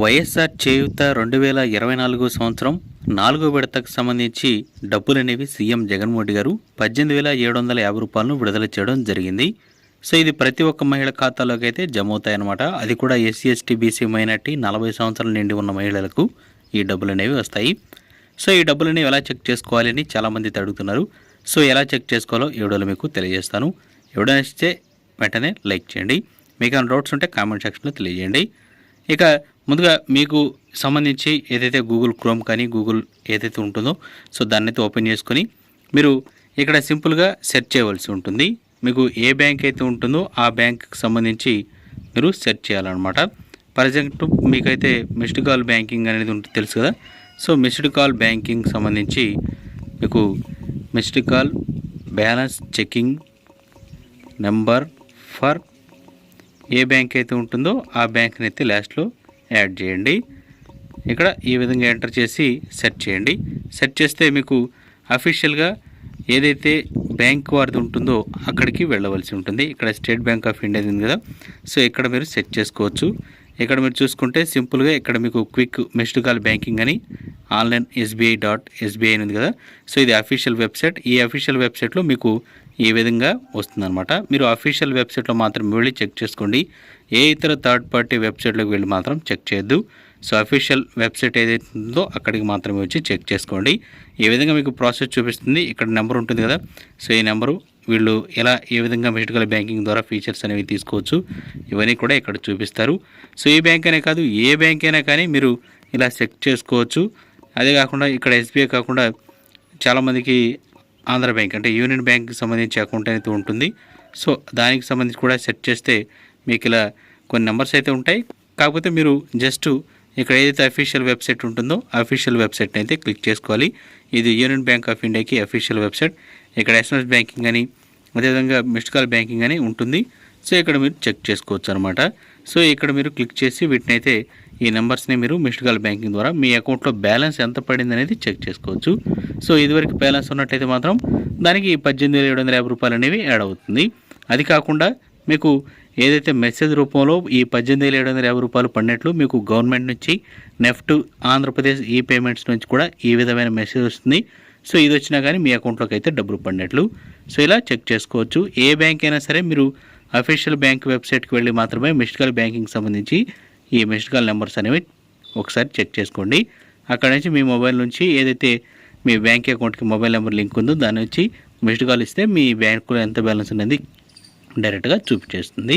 వైఎస్ఆర్ చేయూత రెండు వేల ఇరవై నాలుగు సంవత్సరం నాలుగో విడతకు సంబంధించి డబ్బులు అనేవి సీఎం జగన్మోహన్ రెడ్డి గారు పద్దెనిమిది వేల ఏడు వందల యాభై రూపాయలను విడుదల చేయడం జరిగింది. సో ఇది ప్రతి ఒక్క మహిళ ఖాతాలోకి అయితే జమ అవుతాయన్నమాట అది కూడా ఎస్సీ ఎస్టీ బీసీ మైనార్టీ నలభై సంవత్సరాల నిండి ఉన్న మహిళలకు ఈ డబ్బులు అనేవి వస్తాయి. సో ఈ డబ్బులని ఎలా చెక్ చేసుకోవాలని చాలామంది అడుగుతున్నారు సో ఎలా చెక్ చేసుకోవాలో ఈ వీడియోలో మీకు తెలియజేస్తాను. ఎవడో నచ్చితే వెంటనే లైక్ చేయండి. మీకు ఏమైనా డౌట్స్ ఉంటే కామెంట్ సెక్షన్లో తెలియజేయండి. ఇక ముందుగా మీకు సంబంధించి ఏదైతే గూగుల్ క్రోమ్ కానీ గూగుల్ ఏదైతే ఉంటుందో సో దాన్ని అయితే ఓపెన్ చేసుకొని మీరు ఇక్కడ సింపుల్గా సెర్చ్ చేయవలసి ఉంటుంది. మీకు ఏ బ్యాంక్ అయితే ఉంటుందో ఆ బ్యాంక్కి సంబంధించి మీరు సెర్చ్ చేయాలన్నమాట. ఫర్ ఎగ్జాంపుల్ మీకైతే మిస్డ్ కాల్ బ్యాంకింగ్ అనేది ఉంటుంది తెలుసు కదా. సో మిస్డ్ కాల్ బ్యాంకింగ్ సంబంధించి మీకు missed call balance checking number for A bank అయితే ఉంటుందో ఆ బ్యాంక్ని అయితే లాస్ట్లో యాడ్ చేయండి. ఇక్కడ ఈ విధంగా ఎంటర్ చేసి సెర్చ్ చేయండి. సెర్చ్ చేస్తే మీకు అఫీషియల్గా ఏదైతే బ్యాంక్ వారిది ఉంటుందో అక్కడికి వెళ్ళవలసి ఉంటుంది. ఇక్కడ స్టేట్ బ్యాంక్ ఆఫ్ ఇండియా ఉంది కదా. సో ఇక్కడ మీరు సెట్ చేసుకోవచ్చు. ఇక్కడ మీరు చూసుకుంటే సింపుల్గా ఇక్కడ మీకు క్విక్ మిస్డ్ కాల్ బ్యాంకింగ్ అని ఆన్లైన్ ఎస్బీఐ డాట్ ఎస్బీఐ ఉంది కదా. సో ఇది అఫీషియల్ వెబ్సైట్ ఈ అఫీషియల్ వెబ్సైట్లో మీకు ఈ విధంగా వస్తుందన్నమాట. మీరు అఫీషియల్ వెబ్సైట్లో మాత్రం వెళ్ళి చెక్ చేసుకోండి. ఏ ఇతర థర్డ్ పార్టీ వెబ్సైట్లోకి వెళ్ళి మాత్రం చెక్ చేయొద్దు. సో అఫీషియల్ వెబ్సైట్ ఏదైతే ఉందో అక్కడికి మాత్రమే వచ్చి చెక్ చేసుకోండి. ఈ విధంగా మీకు ప్రాసెస్ చూపిస్తుంది ఇక్కడ నెంబర్ ఉంటుంది కదా. సో ఈ నెంబరు వీళ్ళు ఎలా ఏ విధంగా మెడికల్ బ్యాంకింగ్ ద్వారా ఫీచర్స్ అనేవి తీసుకోవచ్చు ఇవన్నీ కూడా ఇక్కడ చూపిస్తారు. సో ఈ బ్యాంక్ అనే కాదు ఏ బ్యాంక్ అయినా కానీ మీరు ఇలా చెక్ చేసుకోవచ్చు. అదే కాకుండా ఇక్కడ ఎస్బీఐ కాకుండా చాలామందికి ఆంధ్ర బ్యాంక్ అంటే యూనియన్ బ్యాంక్కి సంబంధించి అకౌంట్ అయితే ఉంటుంది. సో దానికి సంబంధించి కూడా సెట్ చేస్తే మీకు ఇలా కొన్ని నెంబర్స్ అయితే ఉంటాయి. కాకపోతే మీరు జస్ట్ ఇక్కడ ఏదైతే అఫీషియల్ వెబ్సైట్ ఉంటుందో అఫీషియల్ వెబ్సైట్ని అయితే క్లిక్ చేసుకోవాలి. ఇది యూనియన్ బ్యాంక్ ఆఫ్ ఇండియాకి అఫీషియల్ వెబ్సైట్. ఇక్కడ ఎస్ఎంఎస్ బ్యాంకింగ్ అని అదేవిధంగా మిస్డ్ కాల్ బ్యాంకింగ్ అని ఉంటుంది. సో ఇక్కడ మీరు చెక్ చేసుకోవచ్చు అనమాట సో ఇక్కడ మీరు క్లిక్ చేసి వీటిని అయితే ఈ నెంబర్స్ని మీరు మిస్డ్ కాల్ బ్యాంకింగ్ ద్వారా మీ అకౌంట్లో బ్యాలెన్స్ ఎంత పడింది అనేది చెక్ చేసుకోవచ్చు. సో ఇదివరకు బ్యాలెన్స్ ఉన్నట్టయితే మాత్రం దానికి పద్దెనిమిది వేల ఏడు వందల యాభై రూపాయలు అనేవి యాడ్ అవుతుంది. అది కాకుండా మీకు ఏదైతే మెసేజ్ రూపంలో ఈ పద్దెనిమిది వేల ఏడు వందల యాభై రూపాయలు పడినట్లు మీకు గవర్నమెంట్ నుంచి నెఫ్ట్ ఆంధ్రప్రదేశ్ ఈ పేమెంట్స్ నుంచి కూడా ఈ విధమైన మెసేజ్ వస్తుంది. సో ఇది వచ్చినా కానీ మీ అకౌంట్లోకి అయితే డబ్బులు పడినట్లు. సో ఇలా చెక్ చేసుకోవచ్చు. ఏ బ్యాంక్ అయినా సరే మీరు అఫీషియల్ బ్యాంక్ వెబ్సైట్కి వెళ్ళి మాత్రమే మిస్డ్ కాల్ బ్యాంకింగ్ సంబంధించి ఈ మిస్డ్ కాల్ నెంబర్స్ అనేవి ఒకసారి చెక్ చేసుకోండి. అక్కడ నుంచి మీ మొబైల్ నుంచి ఏదైతే మీ బ్యాంక్ అకౌంట్కి మొబైల్ నెంబర్ లింక్ ఉందో దాని నుంచి మిస్డ్ కాల్ ఇస్తే మీ బ్యాంకులో ఎంత బ్యాలెన్స్ అనేది డైరెక్ట్గా చూపించేస్తుంది.